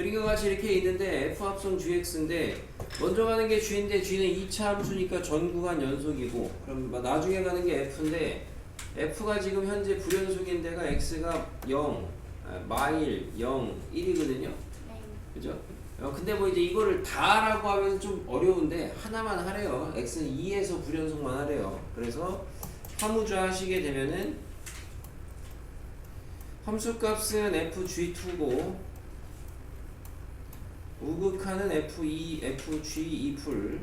그림과 같이 이렇게 있는데 f 합성 gx인데 먼저 가는 게 g인데 g는 2차 함수니까 전 구간 연속이고 그럼 막 나중에 가는 게 f인데 f가 지금 현재 불연속인 데가 x가 0, 아, 마일 0, 1이거든요. 네. 그죠? 어, 근데 뭐 이제 이거를 다라고 하면 좀 어려운데 하나만 하래요. x는 2에서 불연속만 하래요. 그래서 함우주 하시게 되면은 함수값은 fg2고 우극하는 f2, fg2풀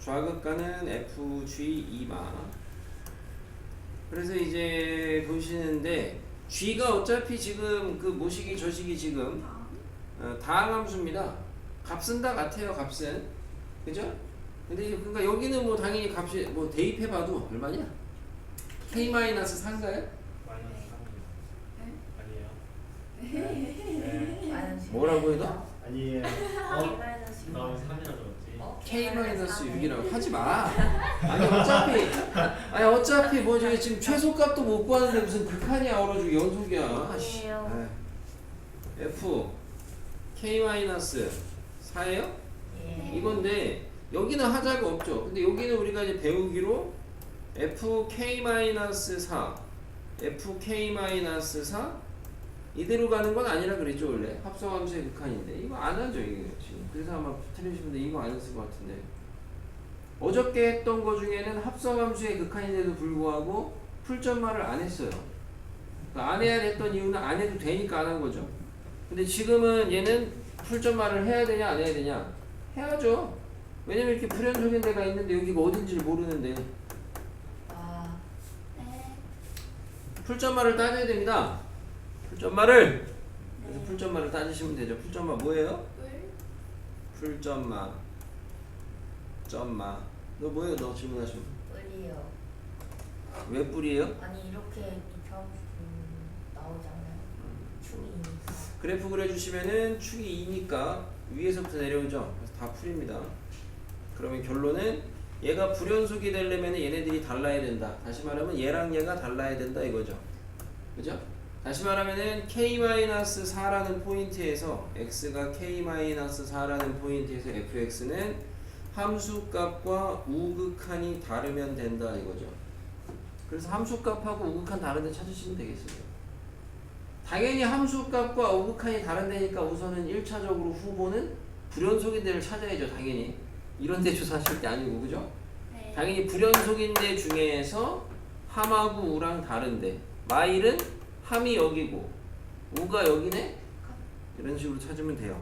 좌극가는 fg2마 그래서 이제 보시는데 g가 어차피 지금 그 모식이 저식이 지금 어, 다항함수입니다. 값은 다 같아요. 값은 그죠? 근데 그러니까 여기는 뭐 당연히 값이 뭐 대입해봐도 얼마냐? k 마이너스 4인가요? 마이너스 3이요. 네. 아니에요. 네. 마이너스 뭐라고 해도? 아니에요. K 마이너스 나 육. 3이라 그랬지. 어? k 마이너스 삼. 6이라고 하지 마. 아니 어차피 아니 어차피 뭐 저기 지금 최소값도 못 구하는데 무슨 극한이야 얼어주고 연속이야. 아니에요. 네. f k 마이너스 4예요? 예. 이건데 여기는 하자가 없죠. 근데 여기는 우리가 이제 배우기로 fk-4, fk-4 이대로 가는 건 아니라 그랬죠 원래 합성함수의 극한인데 이거 안 하죠 이게 지금 그래서 아마 틀리신 분들 이거 안 했을 것 같은데 어저께 했던 거 중에는 합성함수의 극한인데도 불구하고 풀점말을 안 했어요. 그러니까 안 해야 됐던 이유는 안 해도 되니까 안 한 거죠. 근데 지금은 얘는 풀점말을 해야 되냐 안 해야 되냐 해야죠. 왜냐면 이렇게 불연속인 데가 있는데 여기가 어딘지를 모르는데 아, 네. 풀점말을 따져야 됩니다. 풀점말을 그래서 네. 풀점말을 따지시면 되죠. 풀점말 뭐예요? 뿔. 풀점마 점마 너 뭐예요? 너 질문하시면 뿔이요. 왜 뿔이에요? 아니 이렇게 음, 나오잖아요. 그래프 그려주시면은 축이 2니까 위에서부터 내려오죠. 그래서 다 풀입니다. 그러면 결론은 얘가 불연속이 되려면 얘네들이 달라야 된다. 다시 말하면 얘랑 얘가 달라야 된다 이거죠. 그죠? 다시 말하면은 k-4라는 포인트에서 x가 k-4라는 포인트에서 fx는 함수값과 우극한이 다르면 된다 이거죠. 그래서 함수값하고 우극한 다른 데 찾으시면 되겠습니다. 당연히 함수값과 우극한이 다른 데니까 우선은 1차적으로 후보는 불연속인 데를 찾아야죠 당연히 이런 데 조사하실 게 아니고 그죠? 네. 당연히 불연속인 데 중에서 함하고 우랑 다른데 마일은 함이 여기고 우가 여기네? 이런 식으로 찾으면 돼요